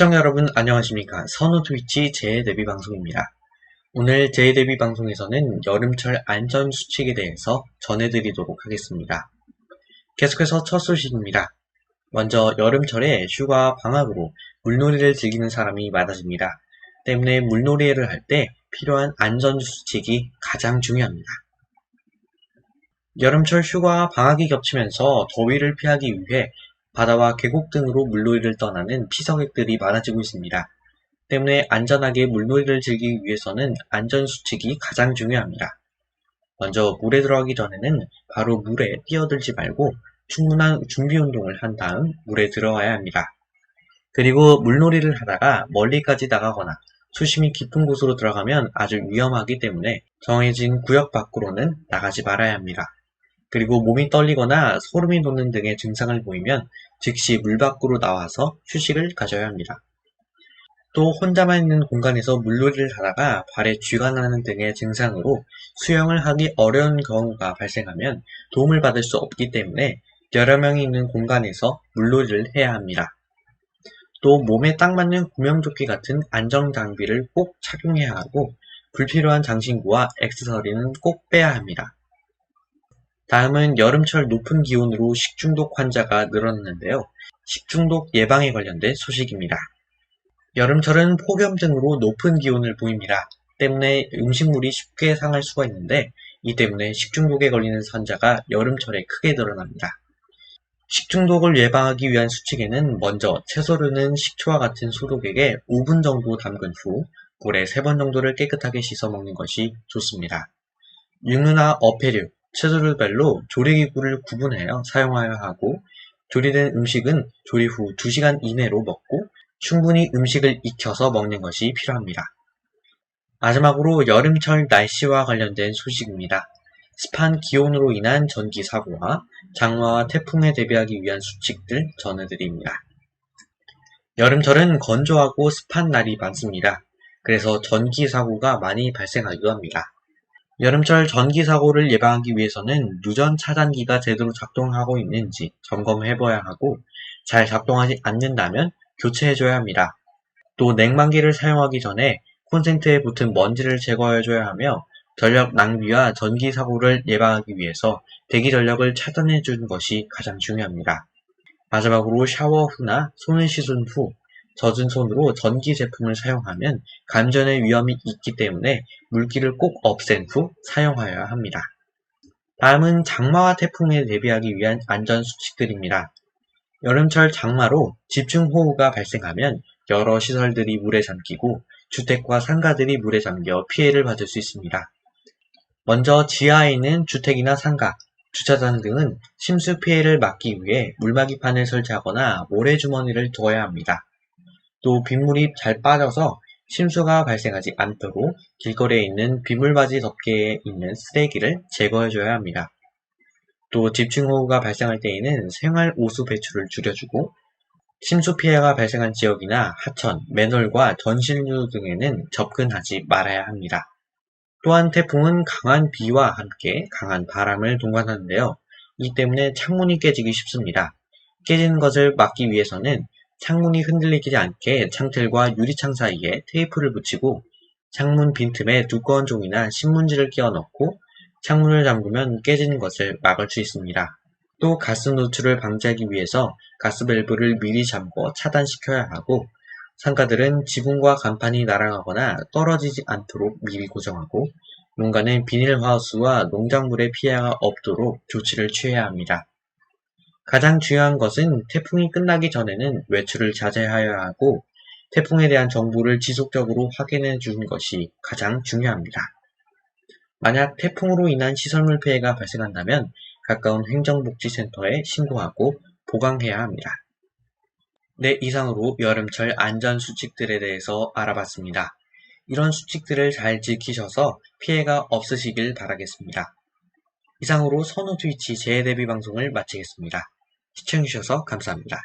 시청자 여러분 안녕하십니까 선우 트위치 재데뷔 방송입니다. 오늘 재데뷔 방송에서는 여름철 안전수칙에 대해서 전해드리도록 하겠습니다. 계속해서 첫 소식입니다. 먼저 여름철에 휴가 방학으로 물놀이를 즐기는 사람이 많아집니다. 때문에 물놀이를 할 때 필요한 안전수칙이 가장 중요합니다. 여름철 휴가와 방학이 겹치면서 더위를 피하기 위해 바다와 계곡 등으로 물놀이를 떠나는 피서객들이 많아지고 있습니다. 때문에 안전하게 물놀이를 즐기기 위해서는 안전수칙이 가장 중요합니다. 먼저 물에 들어가기 전에는 바로 물에 뛰어들지 말고 충분한 준비 운동을 한 다음 물에 들어가야 합니다. 그리고 물놀이를 하다가 멀리까지 나가거나 수심이 깊은 곳으로 들어가면 아주 위험하기 때문에 정해진 구역 밖으로는 나가지 말아야 합니다. 그리고 몸이 떨리거나 소름이 돋는 등의 증상을 보이면 즉시 물 밖으로 나와서 휴식을 가져야 합니다. 또 혼자만 있는 공간에서 물놀이를 하다가 발에 쥐가 나는 등의 증상으로 수영을 하기 어려운 경우가 발생하면 도움을 받을 수 없기 때문에 여러 명이 있는 공간에서 물놀이를 해야 합니다. 또 몸에 딱 맞는 구명조끼 같은 안정 장비를 꼭 착용해야 하고 불필요한 장신구와 액세서리는 꼭 빼야 합니다. 다음은 여름철 높은 기온으로 식중독 환자가 늘었는데요. 식중독 예방에 관련된 소식입니다. 여름철은 폭염 등으로 높은 기온을 보입니다. 때문에 음식물이 쉽게 상할 수가 있는데 이 때문에 식중독에 걸리는 환자가 여름철에 크게 늘어납니다. 식중독을 예방하기 위한 수칙에는 먼저 채소류는 식초와 같은 소독액에 5분 정도 담근 후 물에 3번 정도를 깨끗하게 씻어 먹는 것이 좋습니다. 육류나 어패류, 채소류별로 조리기구를 구분하여 사용하여야 하고 조리된 음식은 조리 후 2시간 이내로 먹고 충분히 음식을 익혀서 먹는 것이 필요합니다. 마지막으로 여름철 날씨와 관련된 소식입니다. 습한 기온으로 인한 전기 사고와 장마와 태풍에 대비하기 위한 수칙들 전해드립니다. 여름철은 건조하고 습한 날이 많습니다. 그래서 전기 사고가 많이 발생하기도 합니다. 여름철 전기 사고를 예방하기 위해서는 누전 차단기가 제대로 작동하고 있는지 점검해 봐야 하고 잘 작동하지 않는다면 교체해 줘야 합니다. 또 냉방기를 사용하기 전에 콘센트에 붙은 먼지를 제거해 줘야 하며 전력 낭비와 전기 사고를 예방하기 위해서 대기 전력을 차단해 주는 것이 가장 중요합니다. 마지막으로 샤워 후나 손을 씻은 후 젖은 손으로 전기 제품을 사용하면 감전의 위험이 있기 때문에 물기를 꼭 없앤 후 사용하여야 합니다. 다음은 장마와 태풍에 대비하기 위한 안전 수칙들입니다. 여름철 장마로 집중호우가 발생하면 여러 시설들이 물에 잠기고 주택과 상가들이 물에 잠겨 피해를 받을 수 있습니다. 먼저 지하에 있는 주택이나 상가, 주차장 등은 심수 피해를 막기 위해 물막이판을 설치하거나 모래주머니를 두어야 합니다. 또 빗물이 잘 빠져서 심수가 발생하지 않도록 길거리에 있는 빗물바지 덮개에 있는 쓰레기를 제거해줘야 합니다. 또 집중호우가 발생할 때에는 생활 오수 배출을 줄여주고 심수 피해가 발생한 지역이나 하천, 맨홀과 전신류 등에는 접근하지 말아야 합니다. 또한 태풍은 강한 비와 함께 강한 바람을 동반하는데요. 이 때문에 창문이 깨지기 쉽습니다. 깨지는 것을 막기 위해서는 창문이 흔들리지 않게 창틀과 유리창 사이에 테이프를 붙이고 창문 빈틈에 두꺼운 종이나 신문지를 끼워 넣고 창문을 잠그면 깨지는 것을 막을 수 있습니다. 또 가스 노출을 방지하기 위해서 가스 밸브를 미리 잠궈 차단시켜야 하고 상가들은 지붕과 간판이 날아가거나 떨어지지 않도록 미리 고정하고 농가는 비닐하우스와 농작물의 피해가 없도록 조치를 취해야 합니다. 가장 중요한 것은 태풍이 끝나기 전에는 외출을 자제하여야 하고 태풍에 대한 정보를 지속적으로 확인해 주는 것이 가장 중요합니다. 만약 태풍으로 인한 시설물 피해가 발생한다면 가까운 행정복지센터에 신고하고 보강해야 합니다. 네, 이상으로 여름철 안전수칙들에 대해서 알아봤습니다. 이런 수칙들을 잘 지키셔서 피해가 없으시길 바라겠습니다. 이상으로 선우 트위치 재데뷔 방송을 마치겠습니다. 시청해주셔서 감사합니다.